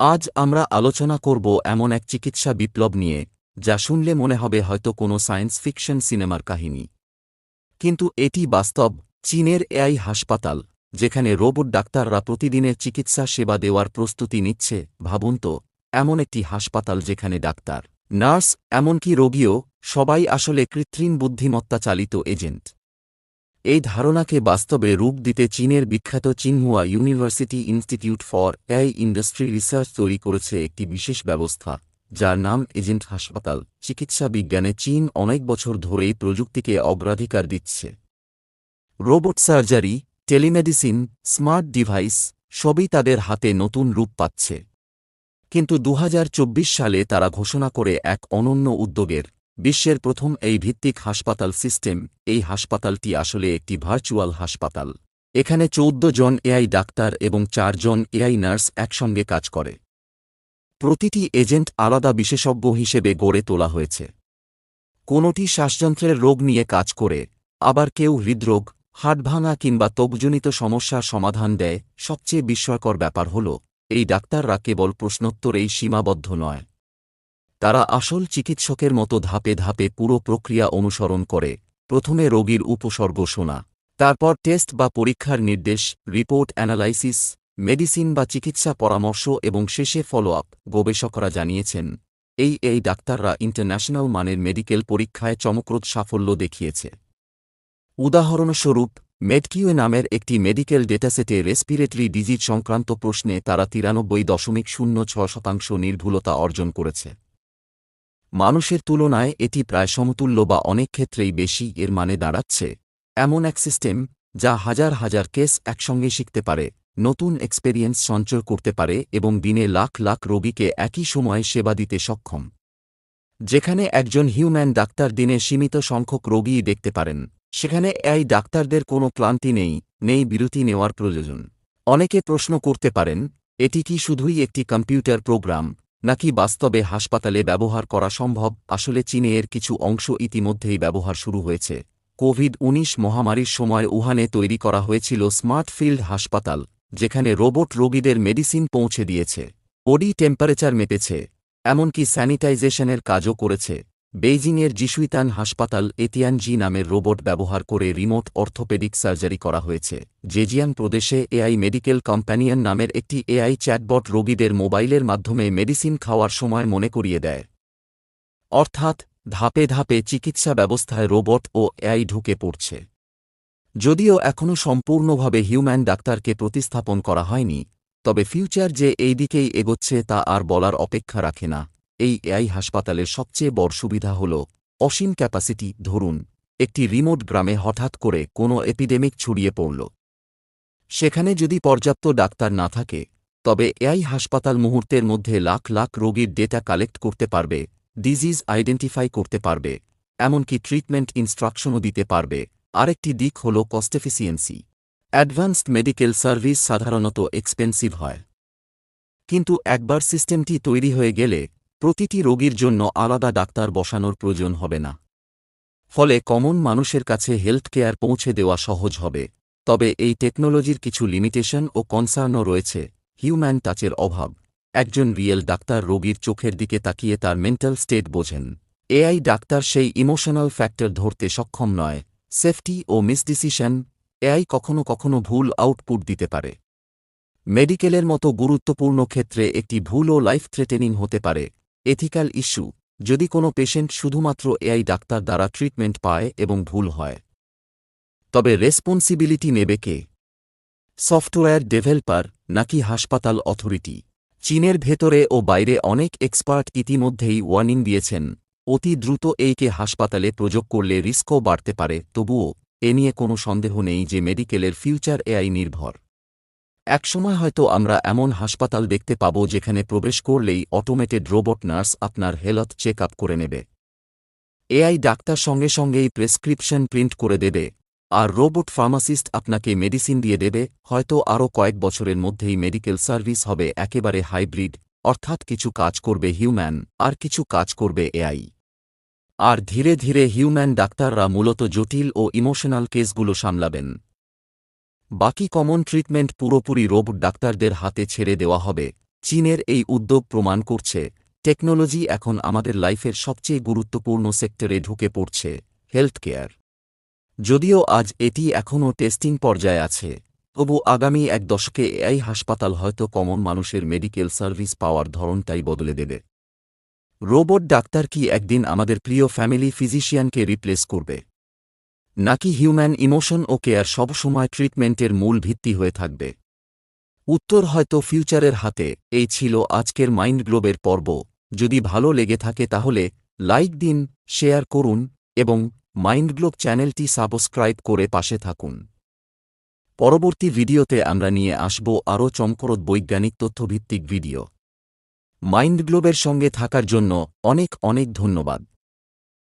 আজ আমরা আলোচনা করব এমন এক চিকিৎসা বিপ্লব নিয়ে, যা শুনলে মনে হবে হয়তো কোনো সায়েন্স ফিকশন সিনেমার কাহিনী। কিন্তু এটি বাস্তব, চীনের এআই হাসপাতাল, যেখানে রোবট ডাক্তাররা প্রতিদিনের চিকিৎসা সেবা দেওয়ার প্রস্তুতি নিচ্ছে, ভাবুন তো, এমন একটি হাসপাতাল যেখানে ডাক্তার, নার্স, এমনকি রোগীও, সবাই আসলে কৃত্রিম বুদ্ধিমত্তা চালিত এজেন্ট। এই ধারণাকে বাস্তবে রূপ দিতে চীনের বিখ্যাত Tsinghua university institute for AI industry research তৈরি করেছে একটি বিশেষ ব্যবস্থা, যার নাম এজেন্ট হাসপাতাল। চিকিৎসা বিজ্ঞানে চীন অনেক বছর ধরেই প্রযুক্তিকে অগ্রাধিকার দিচ্ছে। Robot surgery, telemedicine, smart device, সবই তাদের হাতে নতুন রূপ পাচ্ছে। কিন্তু দু হাজার চব্বিশ সালে তারা ঘোষণা করে এক অনন্য উদ্যোগের বিশ্বের প্রথম এই ভিত্তিক হাসপাতাল সিস্টেম, এই হাসপাতালটি আসলে একটি ভার্চুয়াল হাসপাতাল। এখানে চৌদ্দ জন এআই ডাক্তার এবং চারজন এআই নার্স একসঙ্গে কাজ করে। প্রতিটি এজেন্ট আলাদা বিশেষজ্ঞ হিসেবে গড়ে তোলা হয়েছে। কোনোটি শ্বাসযন্ত্রের রোগ নিয়ে কাজ করে, আবার কেউ হৃদরোগ হাট ভাঙা কিংবা তোপজনিত সমস্যার সমাধান দেয়। সবচেয়ে বিস্ময়কর ব্যাপার হল, এই ডাক্তাররা কেবল প্রশ্নোত্তরেই সীমাবদ্ধ নয়। তারা আসল চিকিৎসকের মতো ধাপে ধাপে পুরো প্রক্রিয়া অনুসরণ করে। প্রথমে রোগীর উপসর্গ শোনা। তারপর টেস্ট বা পরীক্ষার নির্দেশ, রিপোর্ট অ্যানালাইসিস, মেডিসিন বা চিকিৎসা পরামর্শ এবং শেষে ফলো আপ গবেষকরা জানিয়েছেন। এই এই ডাক্তাররা ইন্টারন্যাশনাল মানের মেডিকেল পরীক্ষায় চমকপ্রদ সাফল্য দেখিয়েছে। উদাহরণস্বরূপ মেডকিউএ নামের একটি মেডিকেল ডেটাসেটে রেসপিরেটরি ডিজিজ সংক্রান্ত প্রশ্নে তারা তিরানব্বই দশমিক শূন্য ছ শতাংশ নির্ভুলতা অর্জন করেছে। মানুষের তুলনায় এটি প্রায় সমতুল্য বা অনেক ক্ষেত্রেই বেশি এর মানে দাঁড়াচ্ছে। এমন এক সিস্টেম যা হাজার হাজার কেস একসঙ্গে শিখতে পারে, নতুন এক্সপেরিয়েন্স সঞ্চয় করতে পারে এবং দিনে লাখ লাখ রোগীকে একই সময়ে সেবা দিতে সক্ষম। যেখানে একজন হিউম্যান ডাক্তার দিনে সীমিত সংখ্যক রোগীই দেখতে পারেন, সেখানে এই ডাক্তারদের কোনো ক্লান্তি নেই নেই বিরতি নেওয়ার প্রয়োজন। অনেকে প্রশ্ন করতে পারেন, এটি কি শুধুই একটি কম্পিউটার প্রোগ্রাম নাকি বাস্তবে হাসপাতালে ব্যবহার করা সম্ভব? আসলে চীনে এর কিছু অংশ ইতিমধ্যেই ব্যবহার শুরু হয়েছে। কোভিড উনিশ মহামারীর সময় উহানে তৈরি করা হয়েছিল স্মার্ট ফিল্ড হাসপাতাল, যেখানে রোবট রোগীদের মেডিসিন পৌঁছে দিয়েছে। বডি টেম্পারেচার মেপেছে, এমনকি স্যানিটাইজেশনের কাজও করেছে। বেইজিংয়ের জিসুইতান হাসপাতাল এতিয়ানজি নামের রোবট ব্যবহার করে রিমোট অর্থোপেডিক সার্জারি করা হয়েছে জেজিয়ান প্রদেশে এআই মেডিকেল কম্প্যানিয়ন নামের একটি এআই চ্যাটবট রোগীদের মোবাইলের মাধ্যমে মেডিসিন খাওয়ার সময় মনে করিয়ে দেয়। অর্থাৎ, ধাপে ধাপে চিকিৎসা ব্যবস্থায় রোবট ও এআই ঢুকে পড়ছে। যদিও এখনও সম্পূর্ণভাবে হিউম্যান ডাক্তারকে প্রতিস্থাপন করা হয়নি, তবে ফিউচার যে এই দিকেই এগোচ্ছে তা আর বলার অপেক্ষা রাখে না। এই এআই হাসপাতালের সবচেয়ে বড় সুবিধা হল, অসীম ক্যাপাসিটি, ধরুন, একটি রিমোট গ্রামে হঠাৎ করে কোনো এপিডেমিক ছড়িয়ে পড়ল। সেখানে যদি পর্যাপ্ত ডাক্তার না থাকে, তবে এআই হাসপাতাল মুহূর্তের মধ্যে লাখ লাখ রোগীর ডেটা কালেক্ট করতে পারবে, ডিজিজ আইডেন্টিফাই করতে পারবে, এমনকি ট্রিটমেন্ট ইনস্ট্রাকশনও দিতে পারবে। আরেকটি দিক হল cost efficiency. Advanced medical service সাধারণত এক্সপেন্সিভ হয়। কিন্তু একবার সিস্টেমটি তৈরি হয়ে গেলে প্রতিটি রোগীর জন্য আলাদা ডাক্তার বসানোর প্রয়োজন হবে না। ফলে কমন মানুষের কাছে হেলথ কেয়ার পৌঁছে দেওয়া সহজ হবে। তবে এই টেকনোলজির কিছু লিমিটেশন ও কনসার্নও রয়েছে হিউম্যান টাচের অভাব। একজন রিয়েল ডাক্তার রোগীর চোখের দিকে তাকিয়ে তার মেন্টাল স্টেট বোঝেন। এআই ডাক্তার সেই ইমোশনাল ফ্যাক্টর ধরতে সক্ষম নয় সেফটি ও মিসডিসিশন এআই কখনো কখনো ভুল আউটপুট দিতে পারে। মেডিকেলের মতো গুরুত্বপূর্ণ ক্ষেত্রে একটি ভুলও লাইফ থ্রেটেনিং হতে পারে। এথিক্যাল ইস্যু, যদি কোনো পেশেন্ট শুধুমাত্র এআই ডাক্তার দ্বারা ট্রিটমেন্ট পায় এবং ভুল হয়। তবে রেসপন্সিবিলিটি নেবে কে? সফটওয়্যার ডেভেলপার নাকি হাসপাতাল অথরিটি? চীনের ভেতরে ও বাইরে অনেক এক্সপার্ট ইতিমধ্যেই ওয়ার্নিং দিয়েছেন, অতি দ্রুত এইকে হাসপাতালে প্রযোগ করলে রিস্কও বাড়তে পারে, তবুও এ নিয়ে কোনো সন্দেহ নেই যে মেডিকেলের ফিউচার এআই নির্ভর। একসময় হয়তো আমরা এমন হাসপাতাল দেখতে পাব যেখানে প্রবেশ করলেই অটোমেটেড রোবট নার্স আপনার হেলথ চেক আপ করে নেবে। এআই ডাক্তার সঙ্গে সঙ্গেই প্রেসক্রিপশন প্রিন্ট করে দেবে, আর রোবট ফার্মাসিস্ট আপনাকে মেডিসিন দিয়ে দেবে, হয়তো আরও কয়েক বছরের মধ্যেই মেডিকেল সার্ভিস হবে, একেবারে হাইব্রিড অর্থাৎ কিছু কাজ করবে হিউম্যান আর কিছু কাজ করবে এআই। আর ধীরে ধীরে হিউম্যান ডাক্তাররা মূলত জটিল ও ইমোশনাল কেসগুলো সামলাবেন। বাকি কমন ট্রিটমেন্ট পুরোপুরি রোবট ডাক্তারদের হাতে ছেড়ে দেওয়া হবে। চীনের এই উদ্যোগ প্রমাণ করছে, টেকনোলজি এখন আমাদের লাইফের সবচেয়ে গুরুত্বপূর্ণ সেক্টরে ঢুকে পড়ছে হেলথ কেয়ার যদিও আজ এটি এখনও টেস্টিং পর্যায়ে আছে, তবু আগামী এক দশকে এআই হাসপাতাল হয়তো কমন মানুষের মেডিকেল সার্ভিস পাওয়ার ধরনটাই বদলে দেবে। রোবট ডাক্তার কি একদিন আমাদের প্রিয় ফ্যামিলি ফিজিশিয়ানকে রিপ্লেস করবে? নাকি হিউম্যান ইমোশন ও কেয়ার সবসময় ট্রিটমেন্টের মূল ভিত্তি হয়ে থাকবে? উত্তর হয়তো ফিউচারের হাতে, এই ছিল আজকের মাইন্ড গ্লোবের পর্ব। যদি ভালো লেগে থাকে তাহলে, লাইক দিন, শেয়ার করুন, এবং মাইন্ড গ্লোব চ্যানেলটি সাবস্ক্রাইব করে পাশে থাকুন। পরবর্তী ভিডিওতে আমরা নিয়ে আসব আরও চমকরদ বৈজ্ঞানিক তথ্যভিত্তিক ভিডিও। মাইন্ড গ্লোবের সঙ্গে থাকার জন্য অনেক অনেক ধন্যবাদ।